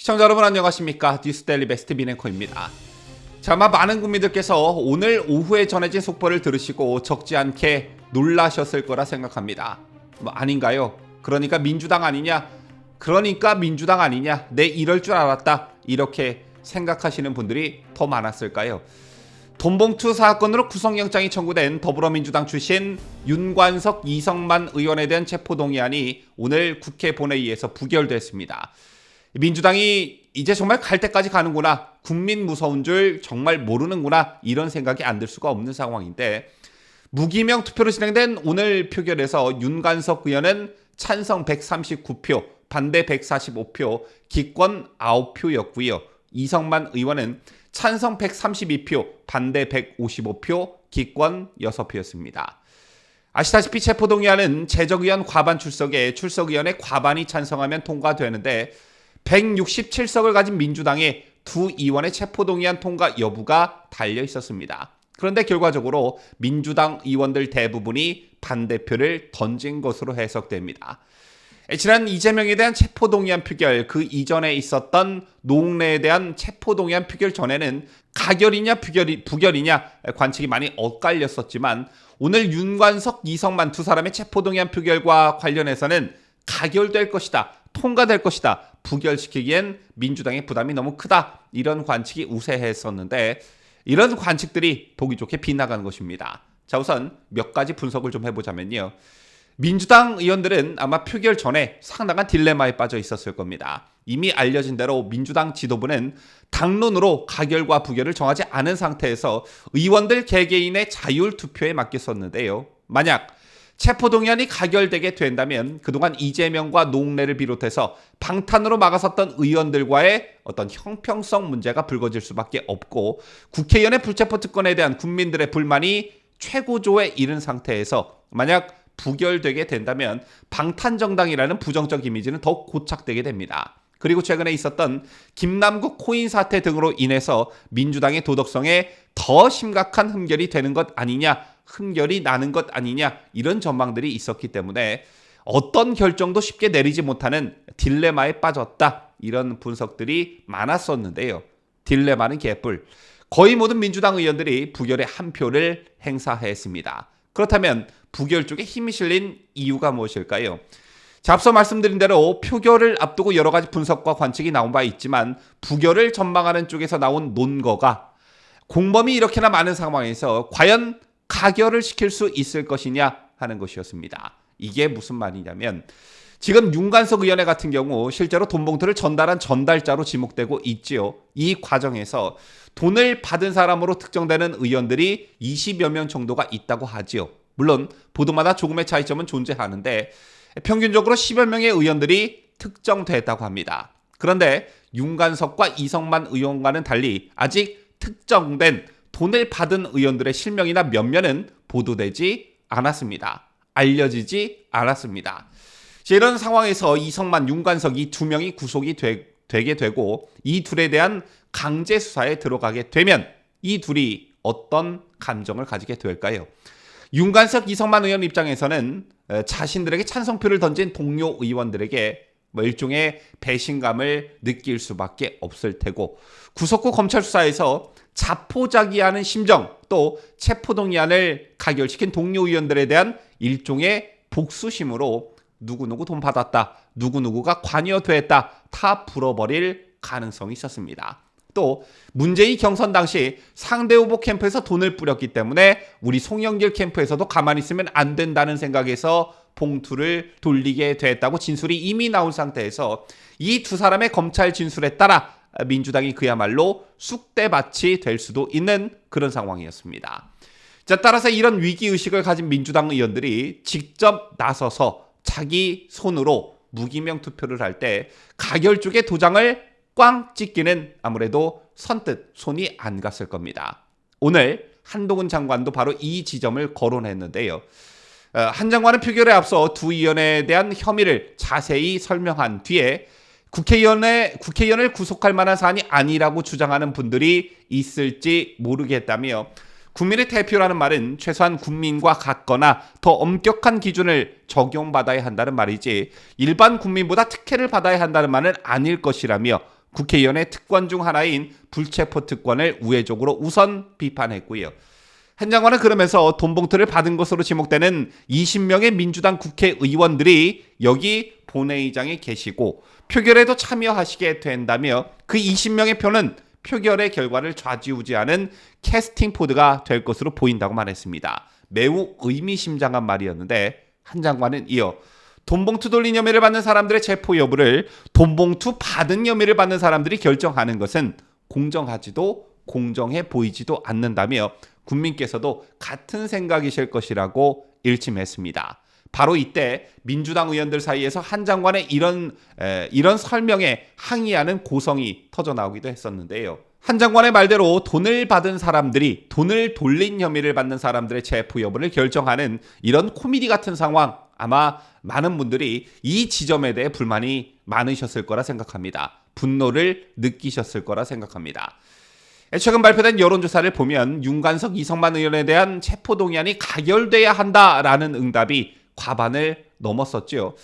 시청자 여러분 안녕하십니까 뉴스데일리 베스트 비냉코입니다. 자, 아마 많은 국민들께서 오늘 오후에 전해진 속보를 들으시고 적지 않게 놀라셨을 거라 생각합니다. 뭐 아닌가요? 그러니까 민주당 아니냐? 그러니까 민주당 아니냐? 내 이럴 줄 알았다. 이렇게 생각하시는 분들이 더 많았을까요? 돈봉투 사건으로 구속영장이 청구된 더불어민주당 출신 윤관석 이성만 의원에 대한 체포동의안이 오늘 국회 본회의에서 부결됐습니다. 민주당이 이제 정말 갈 때까지 가는구나. 국민 무서운 줄 정말 모르는구나. 이런 생각이 안 들 수가 없는 상황인데 무기명 투표로 진행된 오늘 표결에서 윤관석 의원은 찬성 139표, 반대 145표, 기권 9표였고요. 이성만 의원은 찬성 132표, 반대 155표, 기권 6표였습니다. 아시다시피 체포동의안은 재적의원 과반 출석에 출석의원의 과반이 찬성하면 통과되는데 167석을 가진 민주당의 두 의원의 체포동의안 통과 여부가 달려 있었습니다. 그런데 결과적으로 민주당 의원들 대부분이 반대표를 던진 것으로 해석됩니다. 지난 이재명에 대한 체포동의안 표결 그 이전에 있었던 노웅래에 대한 체포동의안 표결 전에는 가결이냐 부결이, 부결이냐 관측이 많이 엇갈렸었지만 오늘 윤관석 이성만 두 사람의 체포동의안 표결과 관련해서는 가결될 것이다 통과될 것이다 부결시키기엔 민주당의 부담이 너무 크다 이런 관측이 우세했었는데 이런 관측들이 보기 좋게 빗나가는 것입니다. 자 우선 몇 가지 분석을 좀 해보자면요. 민주당 의원들은 아마 표결 전에 상당한 딜레마에 빠져 있었을 겁니다. 이미 알려진 대로 민주당 지도부는 당론으로 가결과 부결을 정하지 않은 상태에서 의원들 개개인의 자율 투표에 맡겼었는데요. 만약 체포동의안이 가결되게 된다면 그동안 이재명과 노웅래를 비롯해서 방탄으로 막아섰던 의원들과의 어떤 형평성 문제가 불거질 수밖에 없고 국회의원의 불체포 특권에 대한 국민들의 불만이 최고조에 이른 상태에서 만약 부결되게 된다면 방탄정당이라는 부정적 이미지는 더욱 고착되게 됩니다. 그리고 최근에 있었던 김남국 코인 사태 등으로 인해서 민주당의 도덕성에 더 심각한 흠결이 되는 것 아니냐, 흠결이 나는 것 아니냐, 이런 전망들이 있었기 때문에 어떤 결정도 쉽게 내리지 못하는 딜레마에 빠졌다. 이런 분석들이 많았었는데요. 딜레마는 개뿔. 거의 모든 민주당 의원들이 부결의 한 표를 행사했습니다. 그렇다면 부결 쪽에 힘이 실린 이유가 무엇일까요? 자, 앞서 말씀드린 대로 표결을 앞두고 여러 가지 분석과 관측이 나온 바 있지만 부결을 전망하는 쪽에서 나온 논거가 공범이 이렇게나 많은 상황에서 과연 가결을 시킬 수 있을 것이냐 하는 것이었습니다. 이게 무슨 말이냐면 지금 윤관석 의원회 같은 경우 실제로 돈 봉투를 전달한 전달자로 지목되고 있지요. 이 과정에서 돈을 받은 사람으로 특정되는 의원들이 20여 명 정도가 있다고 하지요. 물론 보도마다 조금의 차이점은 존재하는데 평균적으로 10여 명의 의원들이 특정됐다고 합니다. 그런데 윤관석과 이성만 의원과는 달리 아직 특정된 돈을 받은 의원들의 실명이나 면면은 보도되지 않았습니다. 알려지지 않았습니다. 이런 상황에서 이성만, 윤관석 이 두 명이 구속이 되, 되게 되고 이 둘에 대한 강제 수사에 들어가게 되면 이 둘이 어떤 감정을 가지게 될까요? 윤관석, 이성만 의원 입장에서는 자신들에게 찬성표를 던진 동료 의원들에게 뭐 일종의 배신감을 느낄 수밖에 없을 테고 구속 후 검찰 수사에서 자포자기하는 심정 또 체포동의안을 가결시킨 동료 의원들에 대한 일종의 복수심으로 누구누구 돈 받았다 누구누구가 관여됐다 다 불어버릴 가능성이 있었습니다. 또 문재인 경선 당시 상대 후보 캠프에서 돈을 뿌렸기 때문에 우리 송영길 캠프에서도 가만히 있으면 안 된다는 생각에서 봉투를 돌리게 됐다고 진술이 이미 나온 상태에서 이 두 사람의 검찰 진술에 따라 민주당이 그야말로 쑥대밭이 될 수도 있는 그런 상황이었습니다. 자, 따라서 이런 위기의식을 가진 민주당 의원들이 직접 나서서 자기 손으로 무기명 투표를 할 때 가결 쪽에 도장을 꽝 찍기는 아무래도 선뜻 손이 안 갔을 겁니다. 오늘 한동훈 장관도 바로 이 지점을 거론했는데요. 한 장관은 표결에 앞서 두 의원에 대한 혐의를 자세히 설명한 뒤에 국회의원의 국회의원을 구속할 만한 사안이 아니라고 주장하는 분들이 있을지 모르겠다며 국민의 대표라는 말은 최소한 국민과 같거나 더 엄격한 기준을 적용받아야 한다는 말이지 일반 국민보다 특혜를 받아야 한다는 말은 아닐 것이라며 국회의원의 특권 중 하나인 불체포 특권을 우회적으로 우선 비판했고요. 한 장관은 그러면서 돈 봉투를 받은 것으로 지목되는 20명의 민주당 국회의원들이 여기 본회의장에 계시고 표결에도 참여하시게 된다며 그 20명의 표는 표결의 결과를 좌지우지하는 캐스팅 포드가 될 것으로 보인다고 말했습니다. 매우 의미심장한 말이었는데 한 장관은 이어 돈봉투 돌린 혐의를 받는 사람들의 체포 여부를 돈봉투 받은 혐의를 받는 사람들이 결정하는 것은 공정하지도 공정해 보이지도 않는다며 국민께서도 같은 생각이실 것이라고 일침했습니다. 바로 이때 민주당 의원들 사이에서 한 장관의 이런 에, 이런 설명에 항의하는 고성이 터져 나오기도 했었는데요. 한 장관의 말대로 돈을 받은 사람들이 돈을 돌린 혐의를 받는 사람들의 체포 여부를 결정하는 이런 코미디 같은 상황 아마 많은 분들이 이 지점에 대해 불만이 많으셨을 거라 생각합니다. 분노를 느끼셨을 거라 생각합니다. 최근 발표된 여론조사를 보면 윤관석 이성만 의원에 대한 체포동의안이 가결돼야 한다라는 응답이 과반을 넘었었지요.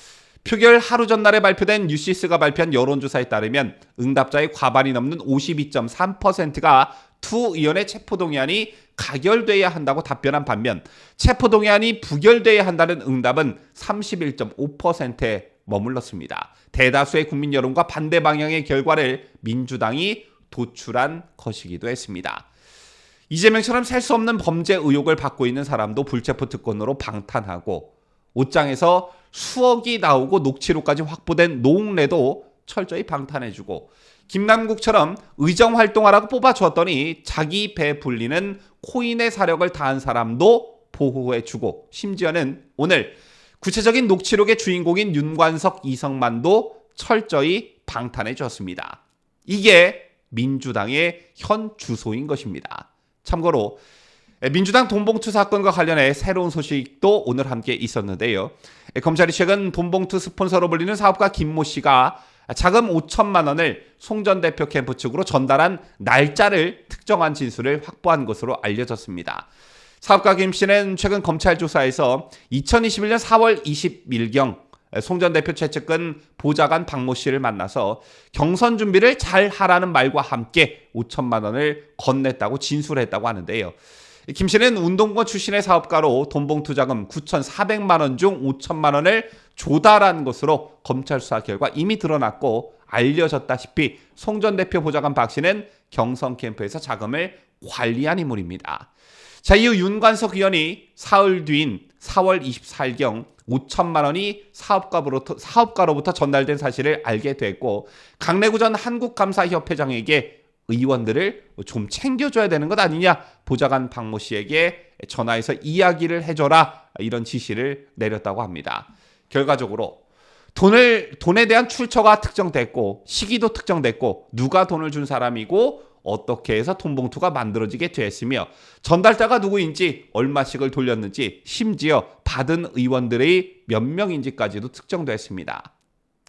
표결 하루 전날에 발표된 뉴시스가 발표한 여론조사에 따르면 응답자의 과반이 넘는 52.3%가 투 의원의 체포동의안이 가결돼야 한다고 답변한 반면 체포동의안이 부결돼야 한다는 응답은 31.5%에 머물렀습니다. 대다수의 국민 여론과 반대 방향의 결과를 민주당이 도출한 것이기도 했습니다. 이재명처럼 셀 수 없는 범죄 의혹을 받고 있는 사람도 불체포 특권으로 방탄하고 옷장에서 수억이 나오고 녹취록까지 확보된 노웅래도 철저히 방탄해주고 김남국처럼 의정 활동하라고 뽑아주었더니 자기 배 불리는 코인의 사력을 다한 사람도 보호해주고 심지어는 오늘 구체적인 녹취록의 주인공인 윤관석 이성만도 철저히 방탄해 줬습니다. 이게 민주당의 현 주소인 것입니다. 참고로 민주당 돈봉투 사건과 관련해 새로운 소식도 오늘 함께 있었는데요. 검찰이 최근 돈봉투 스폰서로 불리는 사업가 김모 씨가 자금 5천만 원을 송전 대표 캠프 측으로 전달한 날짜를 특정한 진술을 확보한 것으로 알려졌습니다. 사업가 김 씨는 최근 검찰 조사에서 2021년 4월 20일경 송전 대표 최측근 보좌관 박모 씨를 만나서 경선 준비를 잘 하라는 말과 함께 5천만 원을 건넸다고 진술했다고 하는데요. 김 씨는 운동권 출신의 사업가로 돈봉투 자금 9,400만 원 중 5천만 원을 조달한 것으로 검찰 수사 결과 이미 드러났고 알려졌다시피 송 전 대표 보좌관 박 씨는 경선 캠프에서 자금을 관리한 인물입니다. 자, 이후 윤관석 의원이 사흘 뒤인 4월 24일경 5천만 원이 사업가로부터, 사업가로부터 전달된 사실을 알게 됐고 강래구 전 한국감사협회장에게 의원들을 좀 챙겨줘야 되는 것 아니냐 보좌관 박모 씨에게 전화해서 이야기를 해줘라 이런 지시를 내렸다고 합니다. 결과적으로 돈을 돈에 대한 출처가 특정됐고 시기도 특정됐고 누가 돈을 준 사람이고 어떻게 해서 돈봉투가 만들어지게 됐으며 전달자가 누구인지 얼마씩을 돌렸는지 심지어 받은 의원들의 몇 명인지까지도 특정됐습니다.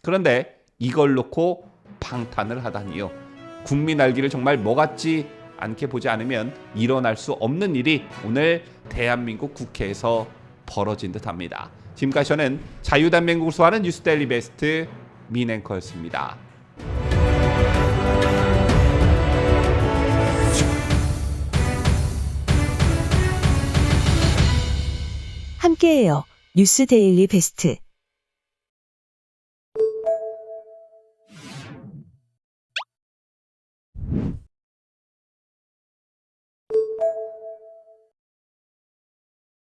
그런데 이걸 놓고 방탄을 하다니요. 국민 알기를 정말 뭐 같지 않게 보지 않으면 일어날 수 없는 일이 오늘 대한민국 국회에서 벌어진 듯합니다. 지금까지 저는 자유단맹국을 소화하는 뉴스데일리 베스트 민앵커였습니다. 함께해요. 뉴스 데일리 베스트.